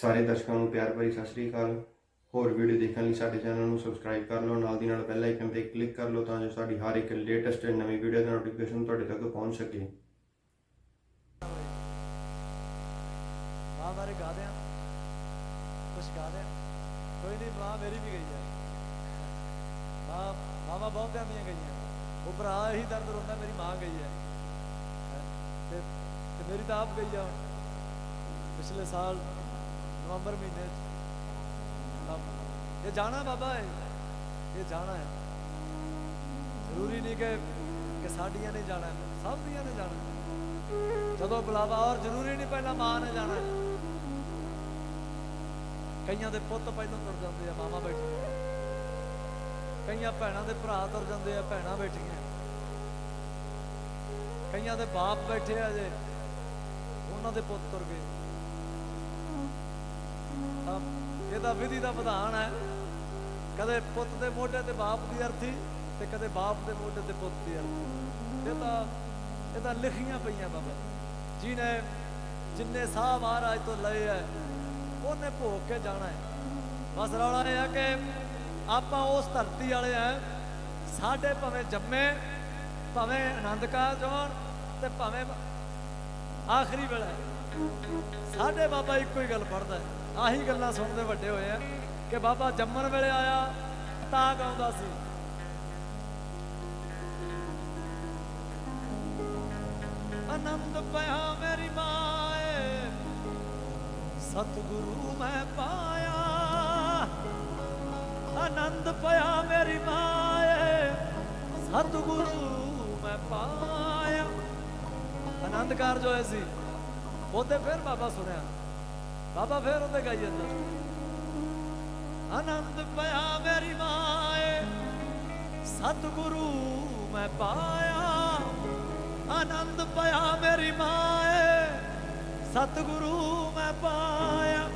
ਸਾਰੇ ਦਰਸ਼ਕਾਂ ਨੂੰ ਪਿਆਰ ਭਰੀ ਸਤਿ ਸ੍ਰੀ ਅਕਾਲ। ਹੋਰ ਵੀਡੀਓ ਦੇਖਣ ਲਈ ਸਾਡੇ ਚੈਨਲ ਨੂੰ ਸਬਸਕ੍ਰਾਈਬ ਕਰ ਲਓ, ਨਾਲ ਦੀ ਨਾਲ ਬੈਲ ਆਈਕਨ ਤੇ ਕਲਿੱਕ ਕਰ ਲਓ ਤਾਂ ਜੋ ਸਾਡੀ ਹਰ ਇੱਕ ਲੇਟੈਸਟ ਨਵੀਂ ਵੀਡੀਓ ਦਾ ਨੋਟੀਫਿਕੇਸ਼ਨ ਤੁਹਾਡੇ ਤੱਕ ਪਹੁੰਚ ਸਕੇ। ਮਾਂ ਬਾਰੇ ਗਾ ਦਿਆਂ। ਕੁਛ ਗਾ ਦਿਆਂ। ਕੋਈ ਨਹੀਂ ਮਾਂ ਮੇਰੀ ਵੀ ਗਈ ਹੈ ਮਾਂ ਮਾਵਾਂ ਬਹੁਤਿਆਂ ਦੀਆਂ ਗਈਆਂ। ਉਹ ਭਰਾ ਇਹੀ ਦਰਦ ਰੋਂਦਾ, ਮੇਰੀ ਮਾਂ ਗਈ ਹੈ? ਤੇ ਮੇਰੀ ਤਾਂ ਆਪ ਗਈ ਆ ਪਿਛਲੇ ਸਾਲ ਨਵੰਬਰ ਮਹੀਨੇ ਚ। ਇਹ ਜਾਣਾ ਬਾਬਾ ਇਹ। ਜਾਣਾ ਹੈ ਜ਼ਰੂਰੀ ਨਹੀਂ ਕਿ ਕਿ ਸਾਡੀਆਂ ਨੇ ਜਾਣਾ। ਸਭ ਦੀਆਂ ਨੇ ਜਾਣਾ। ਜਦੋਂ ਬੁਲਾਵਾ, ਔਰ ਜ਼ਰੂਰੀ ਨਹੀਂ ਪਹਿਲਾਂ ਮਾਂ ਨੇ ਜਾਣਾ। ਕਈਆਂ ਦੇ ਪੁੱਤ ਪਹਿਲਾਂ ਤੁਰ ਜਾਂਦੇ ਆ ਮਾਮਾ ਬੈਠੀਆਂ। ਕਈਆਂ ਭੈਣਾਂ ਦੇ ਭਰਾ ਤੁਰ ਜਾਂਦੇ ਆ, ਭੈਣਾਂ ਬੈਠੀਆਂ। ਕਈਆਂ ਦੇ ਬਾਪ ਬੈਠੇ ਆ ਜੇ ਉਹਨਾਂ ਦੇ ਪੁੱਤ ਤੁਰ ਗਏ। ਤਾਂ ਇਹਦਾ ਵਿਧੀ ਦਾ ਵਿਧਾਨ ਹੈ, ਕਦੇ ਪੁੱਤ ਦੇ ਮੋਢੇ ਤੇ ਬਾਪ ਦੀ ਅਰਥੀ ਤੇ ਕਦੇ ਬਾਪ ਦੇ ਮੋਢੇ ਤੇ ਪੁੱਤ ਦੀ ਅਰਥੀ। ਇਹ ਤਾਂ ਇਹ ਤਾਂ ਲਿਖੀਆਂ ਪਈਆਂ ਬਾਬਾ। ਜਿਹਨੇ ਜਿੰਨੇ ਸਾਹ ਮਹਾਰਾਜ ਤੋਂ ਲਏ ਹੈ, ਉਹਨੇ ਭੋਗ ਕੇ ਜਾਣਾ ਹੈ। ਬਸ ਰੌਲਾ ਇਹ ਹੈ ਕਿ ਆਪਾਂ ਉਸ ਧਰਤੀ ਵਾਲੇ ਆ ਸਾਡੇ ਭਾਵੇਂ ਜੰਮੇ, ਭਾਵੇਂ ਆਨੰਦ ਕਾਰਜ ਹੋਣ ਤੇ ਭਾਵੇਂ ਆਖਰੀ ਵੇਲਾ। ਸਾਡੇ ਬਾਬਾ ਇੱਕੋ ਹੀ ਗੱਲ ਪੜਦਾ ਆਹੀ ਗੱਲਾਂ ਸੁਣਦੇ ਵੱਡੇ ਹੋਏ ਆ ਕਿ ਬਾਬਾ ਜੰਮਣ ਵੇਲੇ ਆਇਆ ਤਾਂ ਗਾਉਂਦਾ ਸੀ। ਆਨੰਦ ਪਿਆ ਮੇਰੀ ਮਾਏ, ਸਤਿਗੁਰੂ ਮੈਂ ਪਾਇਆ। ਆਨੰਦ ਪਿਆ ਮੇਰੀ ਮਾਏ, ਸਤਿਗੁਰੂ ਮੈਂ ਪਾਇਆ। ਆਨੰਦ ਕਾਰਜ ਹੋਏ ਸੀ, ਉਹਦੇ ਫਿਰ ਬਾਬਾ ਸੁਣਿਆ। ਬਾਬਾ ਫਿਰ ਉਹਦੇ ਗਾਈ ਜਾਂਦਾ। ਆਨੰਦ ਪਿਆ ਮੇਰੀ ਮਾਏ, ਸਤਿਗੁਰੂ ਮੈਂ ਪਾਇਆ। ਆਨੰਦ ਪਿਆ ਮੇਰੀ ਮਾਏ, ਸਤਿਗੁਰੂ ਮੈਂ ਪਾਇਆ।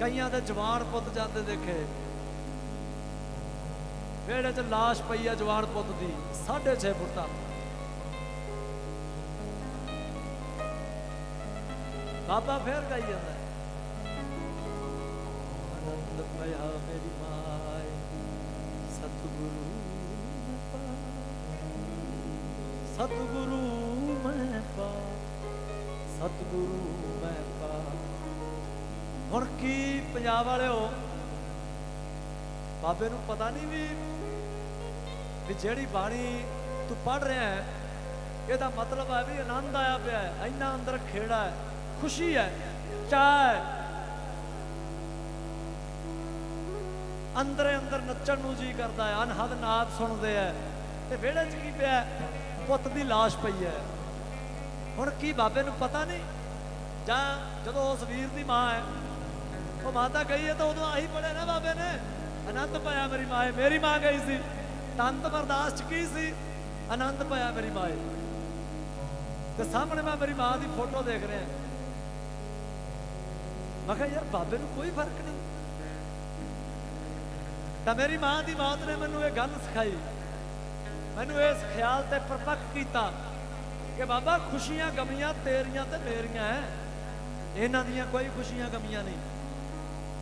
ਕਈਆਂ ਦੇ ਜਵਾਨ ਪੁੱਤ ਜਾਂਦੇ ਦੇਖੇ। ਵਿਹੜੇ 'ਚ ਲਾਸ਼ ਪਈ ਆ ਜਵਾਨ ਪੁੱਤ ਦੀ 6.5 ਫੁੱਟਾਂ। ਬਾਬਾ ਫੇਰ ਗਾਈ ਜਾਂਦਾ। ਆਨੰਦ ਪਿਆ ਮੇਰੀ ਮਾਏ, ਸਤਿਗੁਰੂ ਮੈਂ ਸਤਿਗੁਰੂ ਮੈਂ ਪਾ ਸਤਿਗੁਰੂ ਮੈਂ ਪਾ ਹੁਣ ਕੀ ਪੰਜਾਬ ਵਾਲਿਓ, ਬਾਬੇ ਨੂੰ ਪਤਾ ਨਹੀਂ ਵੀ ਵੀ ਜਿਹੜੀ ਬਾਣੀ ਤੂੰ ਪੜ ਰਿਹਾ ਹੈ, ਇਹਦਾ ਮਤਲਬ ਹੈ ਵੀ ਆਨੰਦ ਆਇਆ ਪਿਆ ਹੈ, ਇੰਨਾ ਅੰਦਰ ਖੇੜਾ ਹੈ। ਖੁਸ਼ੀ ਹੈ ਚਾਹ ਹੈ। ਅੰਦਰੇ ਅੰਦਰ ਨੱਚਣ ਨੂੰ ਜੀ ਕਰਦਾ ਹੈ, ਅਨਹਦ ਨਾਦ ਸੁਣਦੇ ਆ ਤੇ ਵਿਹੜੇ 'ਚ ਕੀ ਪਿਆ ਪੁੱਤ ਦੀ ਲਾਸ਼ ਪਈ ਹੈ। ਹੁਣ ਕੀ ਬਾਬੇ ਨੂੰ ਪਤਾ ਨਹੀਂ? ਜਾਂ ਜਦੋਂ ਉਸ ਵੀਰ ਦੀ ਮਾਂ ਹੈ, ਉਹ ਮਾਤਾ ਗਈ ਹੈ ਤਾਂ ਉਦੋਂ ਆਹੀ ਪੜਿਆ ਨਾ ਬਾਬੇ ਨੇ ਆਨੰਦ ਪਾਇਆ ਮੇਰੀ ਮਾਂ ਮੇਰੀ ਮਾਂ ਗਈ ਸੀ। ਤੰਤ ਬਰਦਾਸ਼ਤ ਕੀ ਸੀ? ਆਨੰਦ ਪਾਇਆ ਮੇਰੀ ਮਾਂ ਤੇ ਸਾਹਮਣੇ ਮੈਂ ਮੇਰੀ ਮਾਂ ਦੀ ਫੋਟੋ ਦੇਖ ਰਿਹਾ। ਮੈਂ ਕਿਹਾ, ਯਾਰ, ਬਾਬੇ ਨੂੰ ਕੋਈ ਫ਼ਰਕ ਨਹੀਂ। ਤਾਂ ਮੇਰੀ ਮਾਂ ਦੀ ਮੌਤ ਨੇ ਮੈਨੂੰ ਇਹ ਗੱਲ ਸਿਖਾਈ। ਮੈਨੂੰ ਇਸ ਖਿਆਲ ਤੇ ਪਰਪੱਕ ਕੀਤਾ ਕਿ ਬਾਬਾ, ਖੁਸ਼ੀਆਂ ਗਮੀਆਂ ਤੇਰੀਆਂ ਤੇ ਮੇਰੀਆਂ ਐ। ਇਹਨਾਂ ਦੀਆਂ ਕੋਈ ਖੁਸ਼ੀਆਂ ਗਮੀਆਂ ਨਹੀਂ।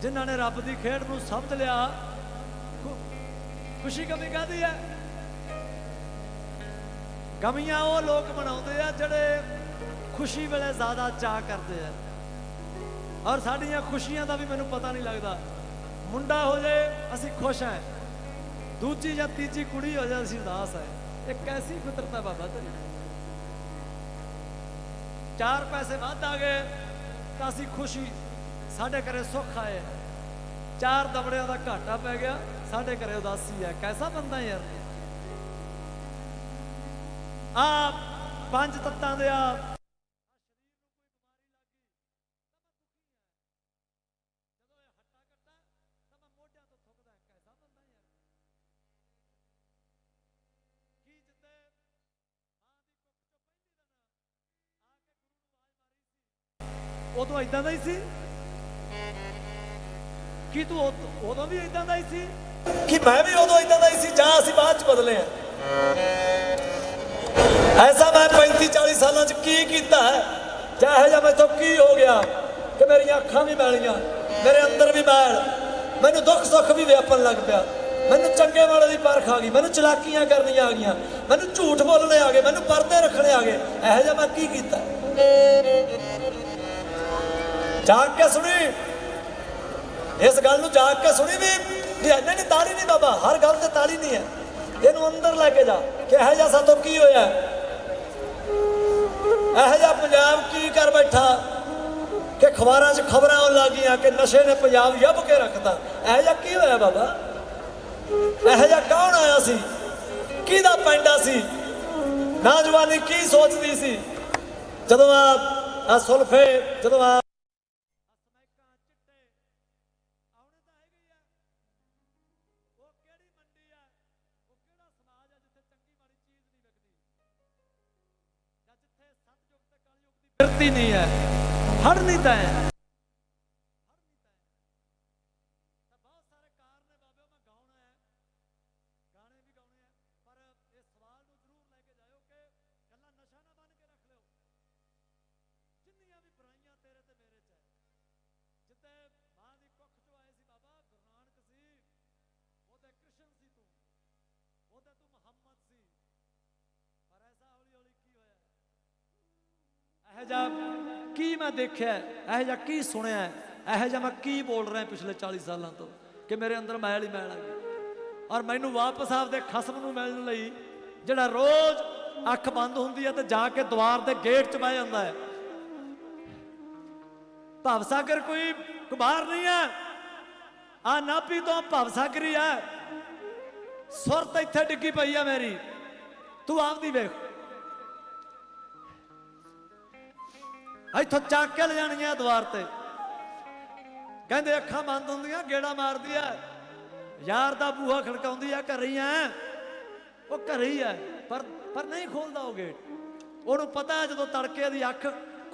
ਜਿਨ੍ਹਾਂ ਨੇ ਰੱਬ ਦੀ ਖੇਡ ਨੂੰ ਸਮਝ ਲਿਆ ਖੁਸ਼ੀ ਗਮੀ ਕਾਦੀ ਹੈ ਗਮੀਆਂ ਉਹ ਲੋਕ ਮਨਾਉਂਦੇ ਆ ਜਿਹੜੇ ਖੁਸ਼ੀ ਵੇਲੇ ਜ਼ਿਆਦਾ ਚਾਹ ਕਰਦੇ ਆ। ਔਰ ਸਾਡੀਆਂ ਖੁਸ਼ੀਆਂ ਦਾ ਵੀ ਮੈਨੂੰ ਪਤਾ ਨਹੀਂ ਲੱਗਦਾ। ਮੁੰਡਾ ਹੋ ਜਾਏ ਅਸੀਂ ਖੁਸ਼ ਹਾਂ। ਦੂਜੀ ਜਾਂ ਤੀਜੀ ਕੁੜੀ ਹੋ ਜਾਏ ਅਸੀਂ ਉਦਾਸ ਹੈ। ਇਹ ਕੈਸੀ ਫਿਤਰਤ ਹੈ ਬਾਬਾ ਤੇਰੀ। ਚਾਰ ਪੈਸੇ ਵੱਧ ਆ ਗਏ, ਤਾਂ ਅਸੀਂ ਖੁਸ਼ੀ ਸਾਡੇ ਘਰੇ ਸੁੱਖ ਆਏ। ਚਾਰ ਦਬੜਿਆਂ ਦਾ ਘਾਟਾ ਪੈ ਗਿਆ, ਸਾਡੇ ਘਰੇ ਉਦਾਸੀ ਹੈ। ਕੈਸਾ ਬੰਦਾ ਯਾਰ? ਆ ਪੰਜ ਤੱਤਾਂ ਦੇ ਆ ਉਦੋਂ ਇਦਾਂ ਦਾ ਹੀ ਸੀ ਕੀ ਤੂੰ ਉਦੋਂ ਵੀ ਇਦਾਂ ਦਾ ਹੀ ਸੀ ਕਿ ਮੈਂ ਵੀ ਉਦੋਂ ਇਦਾਂ ਦਾ ਹੀ ਸੀ ਜਾਂ ਅਸੀਂ ਬਾਅਦ ਚ ਬਦਲੇ ਆ ਐਸਾ ਮੈਂ 35 40 ਸਾਲਾਂ ਚ ਕੀ ਕੀਤਾ ਹੈ ਚਾਹੇ ਜਾਂ ਮੈਥੋਂ ਕੀ ਹੋ ਗਿਆ ਕਿ ਮੇਰੀਆਂ ਅੱਖਾਂ ਵੀ ਮੈਲੀਆਂ ਮੇਰੇ ਅੰਦਰ ਵੀ ਮੈਲ ਮੈਨੂੰ ਦੁੱਖ ਸੁੱਖ ਵੀ ਵਿਆਪਣ ਲੱਗ ਪਿਆ ਮੈਨੂੰ ਚੰਗੇ ਵਾਲੇ ਦੀ ਪਰਖ ਆ ਗਈ ਮੈਨੂੰ ਚਲਾਕੀਆਂ ਕਰਨੀਆਂ ਆ ਗਈਆਂ ਮੈਨੂੰ ਝੂਠ ਬੋਲਣੇ ਆ ਗਏ ਮੈਨੂੰ ਪਰਦੇ ਰੱਖਣੇ ਆ ਗਏ ਇਹੋ ਜਿਹਾ ਮੈਂ ਕੀ ਕੀਤਾ ਜਾਗ ਕੇ ਸੁਣੀ। ਇਸ ਗੱਲ ਨੂੰ ਜਾਗ ਕੇ ਸੁਣੀ ਵੀ ਵੀ ਇੰਨੇ ਨਹੀਂ ਤਾਲੀ ਨਹੀਂ ਬਾਬਾ, ਹਰ ਗੱਲ ਤੇ ਤਾਲੀ ਨਹੀਂ ਹੈ। ਇਹਨੂੰ ਅੰਦਰ ਲੈ ਕੇ ਜਾ। ਕਿ ਇਹੋ ਜਿਹਾ ਸਾਤੋਂ ਕੀ ਹੋਇਆ? ਇਹੋ ਜਿਹਾ ਪੰਜਾਬ ਕੀ ਕਰ ਬੈਠਾ? ਕਿ ਖਬਰਾਂ 'ਚ ਖਬਰਾਂ ਆਉਣ ਲੱਗੀਆਂ ਕਿ ਨਸ਼ੇ ਨੇ ਪੰਜਾਬ ਯੱਬ ਕੇ ਰੱਖਦਾ ਇਹੋ ਜਿਹਾ ਕੀ ਹੋਇਆ ਬਾਬਾ? ਇਹੋ ਜਿਹਾ ਕੌਣ ਆਇਆ ਸੀ? ਕਿਹਦਾ ਪੈਂਡਾ ਸੀ? ਨੌਜਵਾਨੀ ਕੀ ਸੋਚਦੀ ਸੀ? ਜਦੋਂ ਆ ਆ ਸੁਲਫੇ, ਜਦੋਂ ਆ ਫਿਰਤੀ ਨਹੀਂ ਹੈ ਹੜ ਨਹੀਂ ਤਾਂ ਇਹ ਜਿਹਾ ਕੀ ਮੈਂ ਦੇਖਿਆ ਇਹ ਜਿਹਾ ਕੀ ਸੁਣਿਆ ਇਹ ਜਿਹਾ ਮੈਂ ਕੀ ਬੋਲ ਰਿਹਾ ਪਿਛਲੇ 40 ਸਾਲਾਂ ਤੋਂ ਕਿ ਮੇਰੇ ਅੰਦਰ ਮੈਲ ਹੀ ਮੈਲ ਆ ਗਈ ਔਰ ਮੈਨੂੰ ਵਾਪਸ ਆਪਦੇ ਖਸਮ ਨੂੰ ਮਿਲਣ ਲਈ ਜਿਹੜਾ ਰੋਜ਼ ਅੱਖ ਬੰਦ ਹੁੰਦੀ ਹੈ ਤੇ ਜਾ ਕੇ ਦੁਆਰ ਦੇ ਗੇਟ 'ਚ ਬਹਿ ਜਾਂਦਾ ਹੈ। ਭਵਸਾਗਰ ਕੋਈ ਕੁਬਾਰ ਨਹੀਂ ਹੈ। ਆ ਨਾਪੀ ਤੋਂ ਭਵਸਾਗਰੀ ਹੈ। ਸੁਰਤ ਇੱਥੇ ਡਿੱਗੀ ਪਈ ਆ ਮੇਰੀ। ਤੂੰ ਆਪਦੀ ਵੇਖ। ਇੱਥੋਂ ਚੱਕ ਕੇ ਲੈ ਜਾਣੀਆਂ ਦੁਆਰ ਤੇ। ਕਹਿੰਦੇ ਅੱਖਾਂ ਬੰਦ ਹੁੰਦੀਆਂ, ਗੇੜਾ ਮਾਰਦੀ ਆ ਯਾਰ ਦਾ ਬੂਹਾ ਖੜਕਾਉਂਦੀ ਆ ਘਰੇ ਹੀ ਆ ਉਹ ਘਰੇ ਹੀ ਆ ਪਰ ਪਰ ਨਹੀਂ ਖੋਲਦਾ ਉਹ ਗੇਟ। ਉਹਨੂੰ ਪਤਾ ਜਦੋਂ ਤੜਕੇ ਦੀ ਅੱਖ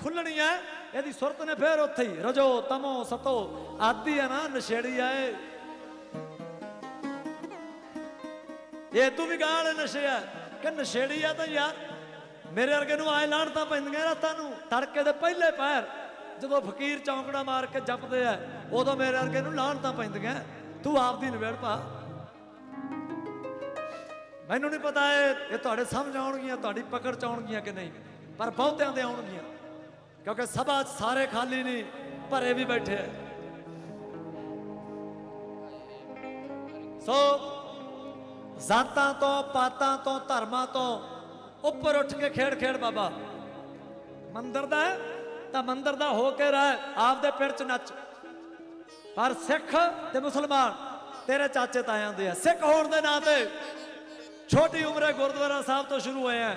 ਖੁੱਲਣੀ ਹੈ ਇਹਦੀ ਸੁਰਤ ਨੇ ਫੇਰ ਉੱਥੇ ਹੀ, ਰਜੋ, ਤਮੋ, ਸਤੋ, ਆਦੀ ਆ ਨਾ, ਨਸ਼ੇੜੀ ਆ ਇਹ। ਇਹ ਤੂੰ ਵੀ ਗਾਲ ਨਸ਼ੇ ਆ ਕਿ ਨਸ਼ੇੜੀ ਆ ਤਾਂ ਯਾਰ। ਮੇਰੇ ਵਰਗੇ ਨੂੰ ਆਏ ਲਾਣ ਤਾਂ ਪੈਂਦੀਆਂ ਰਾਤਾਂ ਨੂੰ, ਤੜਕੇ ਦੇ ਪਹਿਲੇ ਪੈਰ, ਜਦੋਂ ਫਕੀਰ ਚੌਂਕੜਾ ਮਾਰ ਕੇ ਜਪਦੇ ਆ, ਉਦੋਂ ਮੇਰੇ ਵਰਗੇ ਨੂੰ ਲਾਣ ਤਾਂ ਪੈਂਦੀਆਂ। ਤੂੰ ਆਪਦੀ ਨਵੇੜ ਪਾ। ਮੈਨੂੰ ਨਹੀਂ ਪਤਾ ਇਹ ਤੁਹਾਡੇ ਸਮਝ ਆਉਣਗੀਆਂ, ਤੁਹਾਡੀ ਪਕੜ ਚ ਆਉਣਗੀਆਂ ਕਿ ਨਹੀਂ, ਪਰ ਬਹੁਤਿਆਂ ਦੇ ਆਉਣਗੀਆਂ। ਕਿਉਂਕਿ ਸਭਾ ਸਾਰੇ ਖਾਲੀ ਨਹੀਂ ਭਰੇ ਵੀ ਬੈਠੇ ਆ। ਸੋ, ਜ਼ਾਤਾਂ ਤੋਂ, ਪਾਤਾਂ ਤੋਂ, ਧਰਮਾਂ ਤੋਂ ਉੱਪਰ ਉੱਠ ਕੇ ਖੇਡ ਖੇਡ ਬਾਬਾ। ਮੰਦਰ ਦਾ ਤਾਂ ਮੰਦਰ ਦਾ ਹੋ ਕੇ ਰਹਿ, ਆਪਦੇ ਪਿੰਡ ਚ ਨੱਚ। ਪਰ ਸਿੱਖ ਤੇ ਮੁਸਲਮਾਨ, ਤੇਰੇ ਚਾਚੇ ਤਾਇਆਂ ਦੇ ਆ। ਸਿੱਖ ਹੋਣ ਦੇ ਨਾਂ ਤੇ ਛੋਟੀ ਉਮਰੇ ਗੁਰਦੁਆਰਾ ਸਾਹਿਬ ਤੋਂ ਸ਼ੁਰੂ ਹੋਏ ਹੈ।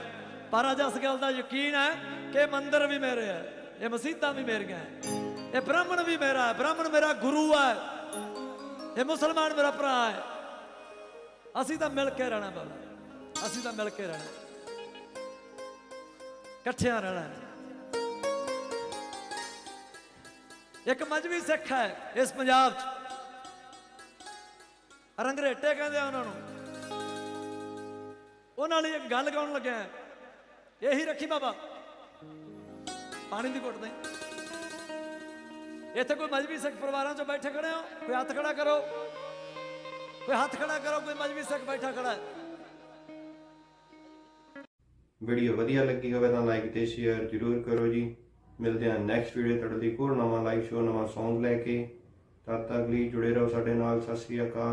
ਪਰ ਅੱਜ ਇਸ ਗੱਲ ਦਾ ਯਕੀਨ ਹੈ ਕਿ ਮੰਦਰ ਵੀ ਮੇਰੇ ਹੈ, ਇਹ ਮਸਜਿਦਾਂ ਵੀ ਮੇਰੀਆਂ ਹੈ, ਇਹ ਬ੍ਰਾਹਮਣ ਵੀ ਮੇਰਾ ਹੈ, ਬ੍ਰਾਹਮਣ ਮੇਰਾ ਗੁਰੂ ਹੈ, ਇਹ ਮੁਸਲਮਾਨ ਮੇਰਾ ਭਰਾ ਹੈ। ਅਸੀਂ ਤਾਂ ਮਿਲ ਕੇ ਰਹਿਣਾ ਬਾਬਾ, ਅਸੀਂ ਤਾਂ ਮਿਲ ਕੇ ਰਹਿਣਾ। ਇਕੱਠਿਆਂ ਰਹਿਣਾ ਇੱਕ ਮਜਬੀ ਸਿੱਖ ਹੈ ਇਸ ਪੰਜਾਬ 'ਚ। ਰੰਗਰੇਟੇ ਕਹਿੰਦੇ ਆ ਉਹਨਾਂ ਨੂੰ। ਉਹਨਾਂ ਲਈ ਇੱਕ ਗੱਲ ਗਾਉਣ ਲੱਗਿਆ ਇਹੀ ਰੱਖੀ ਬਾਬਾ। ਪਾਣੀ ਦੀ ਘੁੱਟ ਨਹੀਂ ਇੱਥੇ ਕੋਈ ਮਜਬੀ ਸਿੱਖ ਪਰਿਵਾਰਾਂ ਚੋਂ ਬੈਠੇ ਖੜੇ ਹੋ? ਕੋਈ ਹੱਥ ਖੜਾ ਕਰੋ। ਕੋਈ ਹੱਥ ਖੜਾ ਕਰੋ, ਕੋਈ ਮਜਬੀ ਸਿੱਖ ਬੈਠਾ ਖੜਾ ਹੈ। ਵੀਡੀਓ ਵਧੀਆ ਲੱਗੀ ਹੋਵੇ ਤਾਂ ਲਾਈਕ ਤੇ ਸ਼ੇਅਰ ਜ਼ਰੂਰ ਕਰੋ ਜੀ। ਮਿਲਦੇ ਹਾਂ ਨੈਕਸਟ ਵੀਡੀਓ ਤੁਹਾਡੇ ਲਈ ਹੋਰ ਨਵਾਂ ਲਾਈਵ ਸ਼ੋਅ ਨਵਾਂ Song ਲੈ ਕੇ। ਤਦ ਤੱਕ ਲਈ ਜੁੜੇ ਰਹੋ ਸਾਡੇ ਨਾਲ, ਸਤਿ ਸ੍ਰੀ ਅਕਾਲ।